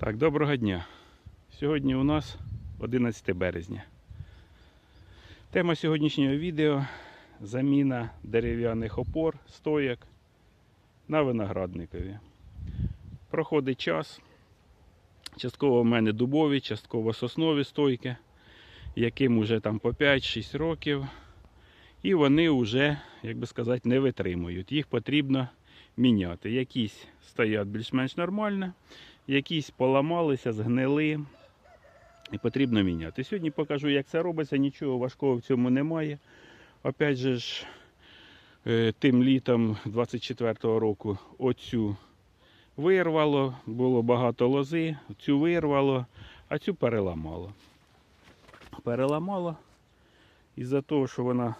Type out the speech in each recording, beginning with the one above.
Так, доброго дня. Сьогодні у нас 11 березня. Тема сьогоднішнього відео заміна дерев'яних опор, стояк на виноградникові. Проходить час. Частково в мене дубові, частково соснові стойки, яким уже там по 5-6 років. І вони вже, як би сказати, не витримують. Їх потрібно міняти. Якісь стоять більш-менш нормально, якісь поламалися, згнили. І потрібно міняти. Сьогодні покажу, як це робиться. Нічого важкого в цьому немає. Опять же ж, е, тим літом 24-го року оцю вирвало, було багато лози, цю вирвало, а цю переламало. Переламало із-за того, що вона,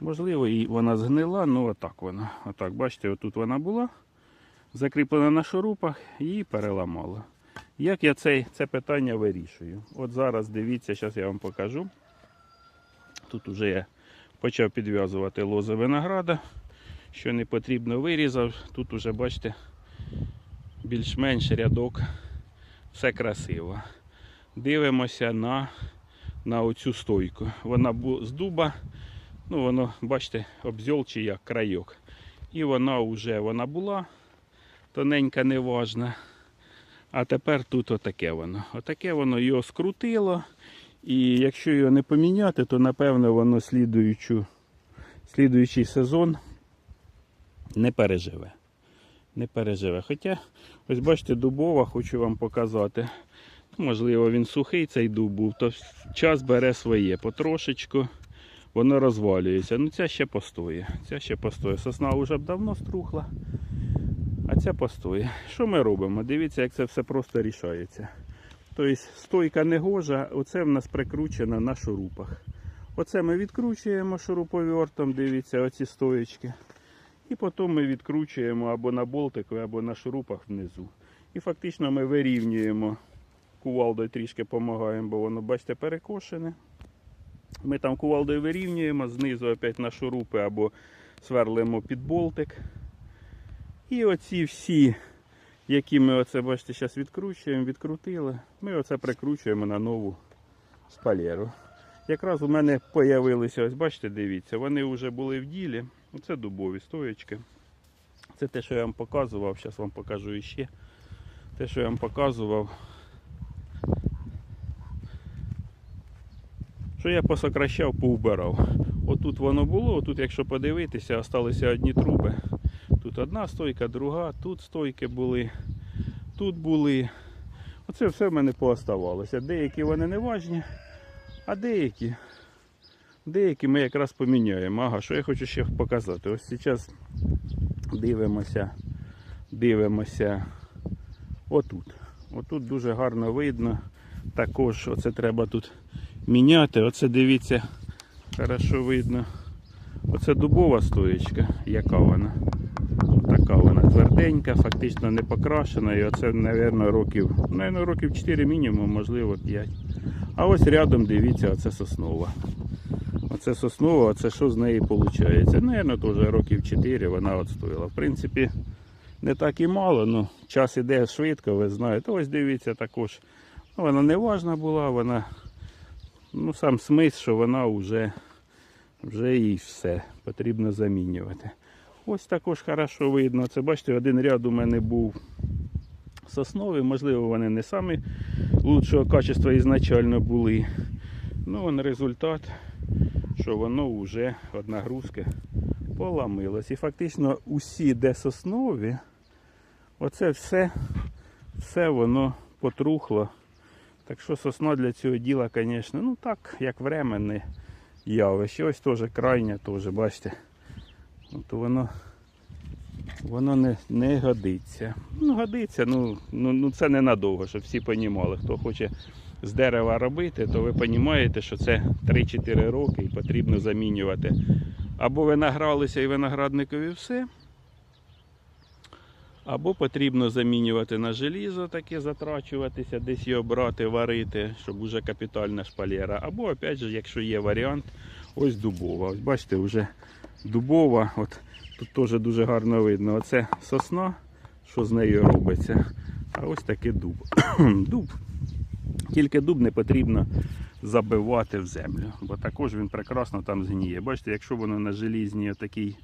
можливо, і вона згнила, ну отак вона. Отак, бачите, отут вона була, закріплена на шурупах, її переламало. Як я цей, це питання вирішую? От зараз дивіться, зараз я вам покажу. Тут вже я почав підв'язувати лози винограда. Що не потрібно, вирізав. Тут уже, бачите, більш-менш рядок. Все красиво. Дивимося на, на оцю стойку. Вона з дуба, ну воно, бачите, обзьол чи як крайок. І вона вже вона була тоненька, неважна. А тепер тут отаке воно. Отаке воно його скрутило. І якщо його не поміняти, то напевно воно слідуючу, слідуючий сезон не переживе. Не переживе. Хоча, ось бачите, дубова, хочу вам показати. Можливо, він сухий цей дуб був, то час бере своє потрошечку, воно розвалюється. Ну ця ще постоє. Ця ще постоє. Сосна вже б давно струхла. А ця постоє. Що ми робимо? Дивіться, як це все просто рішається. Тобто стойка не гожа, оце в нас прикручено на шурупах. Оце ми відкручуємо шуруповертом, дивіться, оці стоєчки. І потім ми відкручуємо або на болтику, або на шурупах внизу. І фактично ми вирівнюємо кувалдою трішки допомагаємо, бо воно, бачите, перекошене. Ми там кувалдою вирівнюємо, знизу опять на шурупи або сверлимо під болтик. І оці всі, які ми оце, бачите, зараз відкручуємо, відкрутили, ми оце прикручуємо на нову шпалеру. Якраз у мене появилися, ось бачите, дивіться, вони вже були в ділі. Оце дубові стоячки. Це те, що я вам показував, зараз вам покажу іще. Те, що я вам показував. Що я посокращав, поубирав. Отут воно було, отут, якщо подивитися, залишилися одні труби. Тут одна стойка, друга, тут стойки були, тут були. Оце все в мене пооставалося. Деякі вони не важні, а деякі, деякі ми якраз поміняємо. Ага, що я хочу ще показати. Ось зараз дивимося, дивимося отут. Отут дуже гарно видно. Також оце треба тут міняти. Оце дивіться, хорошо видно. Оце дубова стоєчка, яка вона. Така вона тверденька, фактично не покрашена. І оце, мабуть, років, мабуть, років 4 мінімум, можливо 5. А ось рядом дивіться, оце соснова. Оце соснова, оце що з неї виходить? Наверно, теж років 4 вона отстояла. В принципі, не так і мало, але час іде швидко, ви знаєте. Ось дивіться також. Ну, Вона не важна була, вона, ну сам смисл, що вона вже, вже і все потрібно замінювати. Ось також хорошо видно. Це бачите, один ряд у мене був сосновий, можливо, вони не самі лучшого качества ізначально були. Ну, вон результат, що воно вже від нагрузки поламилось. І фактично усі, де соснові, оце все, все воно потрухло. Так що сосна для цього діла, звісно, ну так, як временне явище. Ось теж крайня, теж, бачите. От воно, воно не, не годиться. Ну, годиться, ну, ну, ну це ненадовго, щоб всі розуміли. Хто хоче з дерева робити, то ви розумієте, що це 3-4 роки і потрібно замінювати. Або ви награлися і виноградникові все. Або потрібно замінювати на желізо, таке затрачуватися, десь його брати, варити, щоб уже капітальна шпалера. Або, опять же, якщо є варіант, ось дубова. Ось бачите, вже дубова. От тут теж дуже гарно видно. Оце сосна, що з нею робиться. А ось такий дуб. дуб. Тільки дуб не потрібно забивати в землю, бо також він прекрасно там згніє. Бачите, якщо воно на желізній такій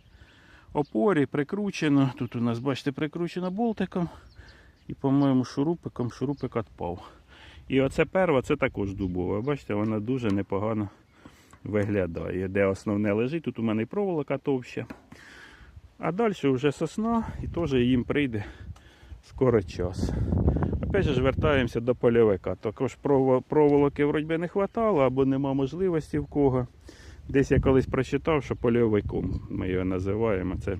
опорі прикручено, тут у нас, бачите, прикручено болтиком і, по-моєму, шурупиком, шурупик відпав. І оце перва, це також дубова. Бачите, вона дуже непогано виглядає. Де основне лежить, тут у мене і проволока товща. А далі вже сосна і теж їм прийде скоро час. Опять же вертаємося до польовика. Також проволоки вроді не вистачало або нема можливості в кого. Десь я колись прочитав, що польовиком ми його називаємо. Це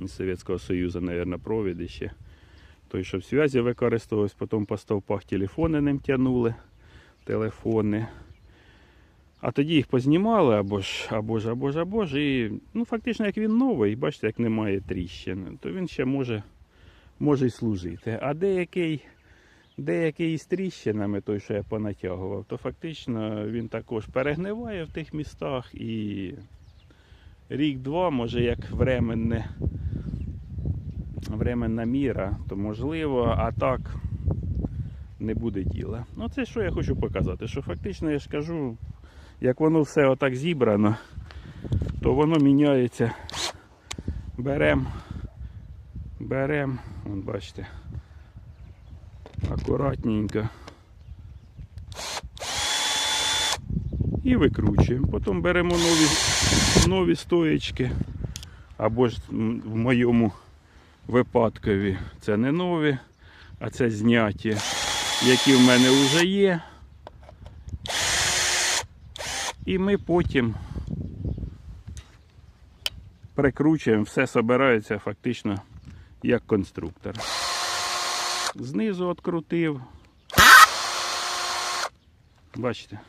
із Совєтського Союзу, мабуть, провід ще. Той, що в зв'язі використовувався, потім по стовпах телефони ним тягнули, телефони. А тоді їх познімали або ж, або ж, або ж, або ж. І ну, фактично, як він новий, бачите, як немає тріщин, то він ще може, може й служити. А деякий, деякий із тріщинами, той, що я понатягував, то фактично він також перегниває в тих містах і рік-два, може, як временне, временна міра, то можливо, а так не буде діла. Ну, це що я хочу показати, що фактично я ж кажу, як воно все отак зібрано, то воно міняється. Берем, берем, вон бачите, акуратненько. І викручуємо. Потім беремо нові, нові стоєчки. Або ж в моєму випадкові це не нові, а це зняті, які в мене вже є. І ми потім прикручуємо, все збирається фактично як конструктор. Знизу відкрутив. Бачите?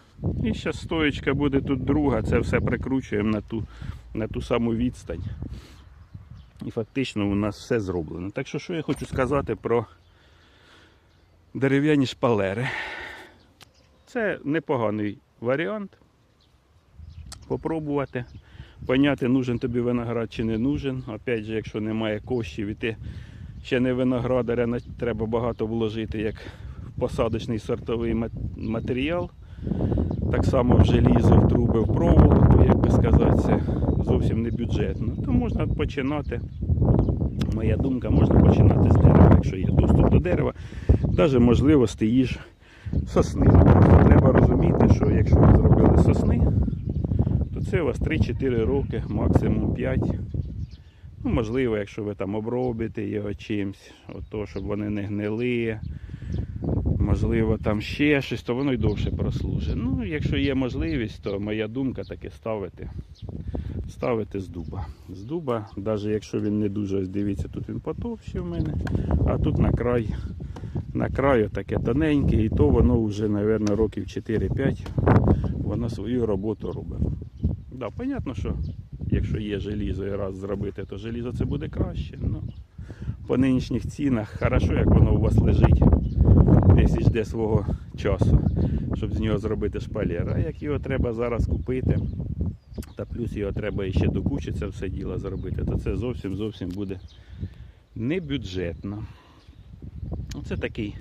І зараз стоєчка буде тут друга, це все прикручуємо на ту, на ту саму відстань. І фактично у нас все зроблено. Так що, що я хочу сказати про дерев'яні шпалери. Це непоганий варіант. Попробувати. Поняти, нужен тобі виноград чи не нужен. Опять же, якщо немає коштів і ти ще не виноградаря, треба багато вложити як в посадочний сортовий матеріал. Так само в желізо, в труби, в проволоку, як би сказати, це зовсім не бюджетно. То можна починати. Моя думка, можна починати з дерева, якщо є доступ до дерева. Навіть можливо ж сосни. Треба розуміти, що якщо ви зробили сосни, це у вас 3-4 роки, максимум 5. Ну, можливо, якщо ви там обробите його чимось, от то, щоб вони не гнили. Можливо, там ще щось, то воно й довше прослужить. Ну, якщо є можливість, то моя думка таки ставити. Ставити з дуба. З дуба, навіть якщо він не дуже, ось дивіться, тут він потовщий в мене, а тут на край, на краю таке тоненьке, і то воно вже, мабуть, років 4-5 воно свою роботу робить. Да, понятно, що якщо є желізо і раз зробити, то желізо це буде краще. Ну, по нинішніх цінах, хорошо, як воно у вас лежить, десь і свого часу, щоб з нього зробити шпалер. А як його треба зараз купити, та плюс його треба ще до кучі це все діло зробити, то це зовсім зовсім буде небюджетно. Оце такий,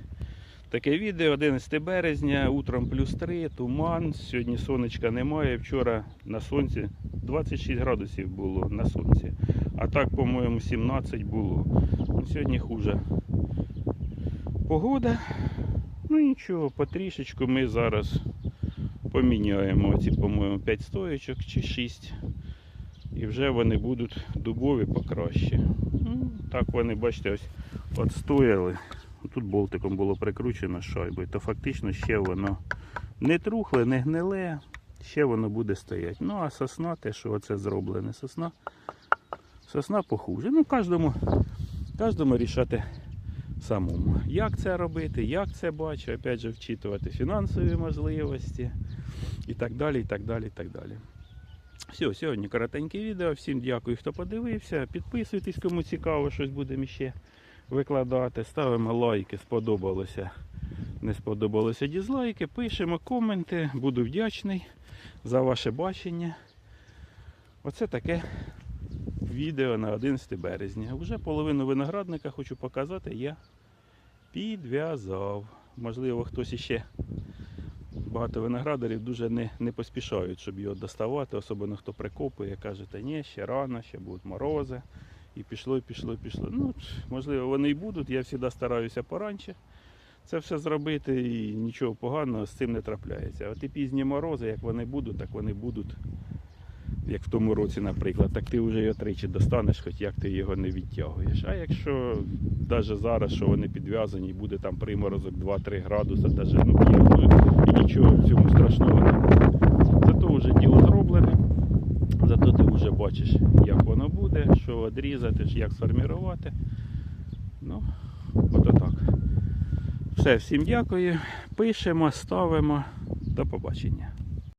таке відео 11 березня, утром плюс 3, туман. Сьогодні сонечка немає. Вчора на сонці 26 градусів було на сонці. А так, по-моєму, 17 було. Ну, Сьогодні хуже. Погода. Ну нічого, потрішечку ми зараз поміняємо оці, по-моєму, 5 стоєчок чи 6. І вже вони будуть дубові покраще. Ну, так вони, бачите, ось отстояли. Тут болтиком було прикручено шайбою, то фактично ще воно не трухле, не гниле, ще воно буде стояти. Ну а сосна, те, що оце зроблене, сосна, сосна похуже. Ну, кожному, кожному рішати самому. Як це робити, як це бачу, опять же, вчитувати фінансові можливості і так далі, і так далі, і так далі. Все, сьогодні коротеньке відео. Всім дякую, хто подивився. Підписуйтесь, кому цікаво, щось будемо ще викладати. Ставимо лайки, сподобалося. Не сподобалося дізлайки. Пишемо коменти. Буду вдячний за ваше бачення. Оце таке відео на 11 березня. Вже половину виноградника хочу показати. Я Підв'язав. Можливо, хтось іще. Багато виноградарів дуже не, не поспішають, щоб його доставати, особливо хто прикопує, каже, та ні, ще рано, ще будуть морози. І пішло, і пішло, і пішло. Ну, можливо, вони і будуть. Я завжди стараюся поранче це все зробити і нічого поганого з цим не трапляється. От і пізні морози, як вони будуть, так вони будуть. Як в тому році, наприклад, так ти вже його тричі достанеш, хоч як ти його не відтягуєш. А якщо навіть зараз, що вони підв'язані, буде там приморозок 2-3 градуси, навіть ну, і нічого в цьому страшного немає. Зато вже діло зроблене, зато ти вже бачиш, як воно буде, що відрізати, як сформувати. Ну, от так. Все, всім дякую. Пишемо, ставимо. До побачення.